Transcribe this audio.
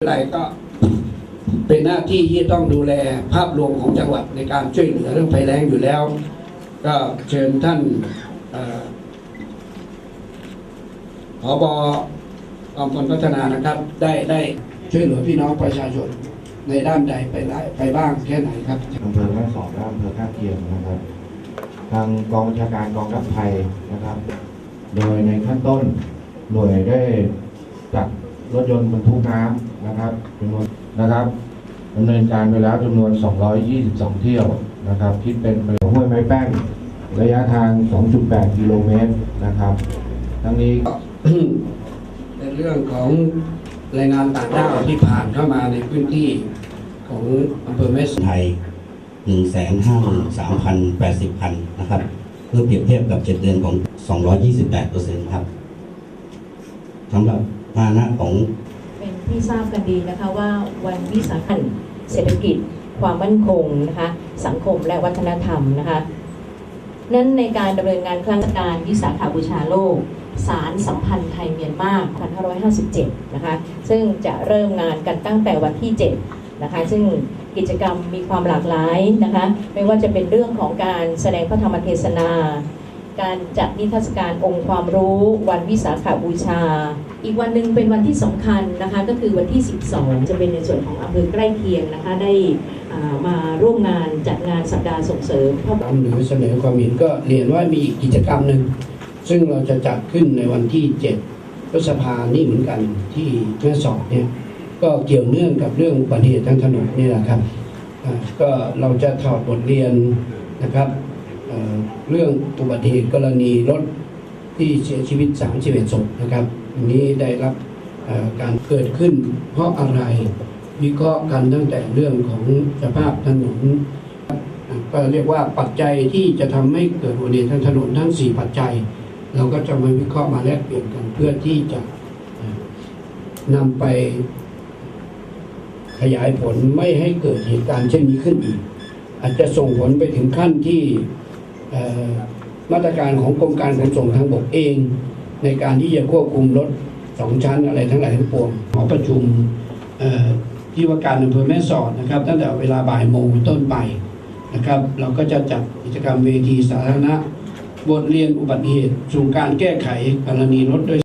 อะไรก็เป็นหน้าที่ที่ต้องดูแลภาพรวมของจังหวัดในการช่วยเหลือเรื่องภัยแล้งอยู่แล้ว ก็เชิญท่านอ่อผอบกองพลพัฒนานะครับ ได้ได้ช่วยเหลือพี่น้องประชาชนในด้านใดไปไไปบ้างแค่ไหนครับอำเภอแม่สอดและอำเภอท่าเทียมนะครับ ทางกองบัญชาการกองทัพไทยนะครับ โดยในขั้นต้นหน่วยได้จัด รถยนต์บรรทุกน้ำนะครับจำนวนนะครับดำเนินการไปแล้วจำนวน 222 เที่ยวนะครับคิดเป็นไปห้วยไม้แป้งระยะทาง 2.8 กิโลเมตรนะครับ ทั้งนี้ในเรื่องของแรงงานต่างด้าวที่ผ่านเข้ามาในพื้นที่ของอำเภอแม่สอดไทย 1 5 3 0 8 0 คันนะครับเพื่อเปรียบเทียบกับ 7 เดือนของ 228เปอร์เซ็นต์ครับสำหรับพาหนะของ เป็นที่ทราบกันดีนะคะว่าวันวิสาขเศรษฐกิจ ความมั่นคงนะคะสังคมและวัฒนธรรมนะคะนั้นในการดำเนินงานครั้งการวิสาขาบูชาโลก สารสัมพันธ์ไทยเมียนมา1557 นะคะ ซึ่งจะเริ่มงานกันตั้งแต่วันที่ 7 นะคะ ซึ่งกิจกรรมมีความหลากหลายนะคะ ไม่ว่าจะเป็นเรื่องของการแสดงพระธรรมเทศนา การจัดนิทรรศการองค์ความรู้วันวิสาขาบูชา อีกวันหนึ่งเป็นวันที่สำคัญนะคะก็คือวันที่ 12 จะเป็นในส่วนของอำเภอใกล้เคียงนะคะได้มาร่วมงานจัดงานสัปดาห์ส่งเสริมพระนำหรือเสนอความเห็นก็เรียนว่ามีอีกกิจกรรมหนึ่งซึ่งเราจะจัดขึ้นในวันที่ 7 พฤษภานี่เหมือนกันที่แม่สอดเนี่ยก็เกี่ยวเนื่องกับเรื่องอุบัติเหตุทางถนนนี่แหละครับก็เราจะถอดบทเรียนนะครับ เรื่องอุบัติเหตุกรณีรถที่เสียชีวิต 31ศพนะครับอันนี้ได้รับการเกิดขึ้น เพราะอะไรวิเคราะห์กันตั้งแต่เรื่องของสภาพถนนก็เรียกว่าปัจจัยที่จะทำให้เกิดอุบัติเหตุทางถนนทั้ง 4 ปัจจัย เราก็จะมาวิเคราะห์มาแลกเปลี่ยนกันเพื่อที่จะเอ่อนำไปขยายผลไม่ให้เกิดเหตุการณ์เช่นนี้ขึ้นอีก อาจจะส่งผลไปถึงขั้นที่ มาตรการของกรมการขนส่งทางบกเอง ในการที่จะควบคุมรถสองชั้นอะไรทั้งหลายทั้งปวงหอประชุมที่ว่าการอำเภอแม่สอดนะครับ ตั้งแต่เวลาบ่ายโมงเป็นต้นไปนะครับ เราก็จะจัดกิจกรรมเวทีสาธารณะ บทเรียนอุบัติเหตุสู่การแก้ไขกรณีรถโดย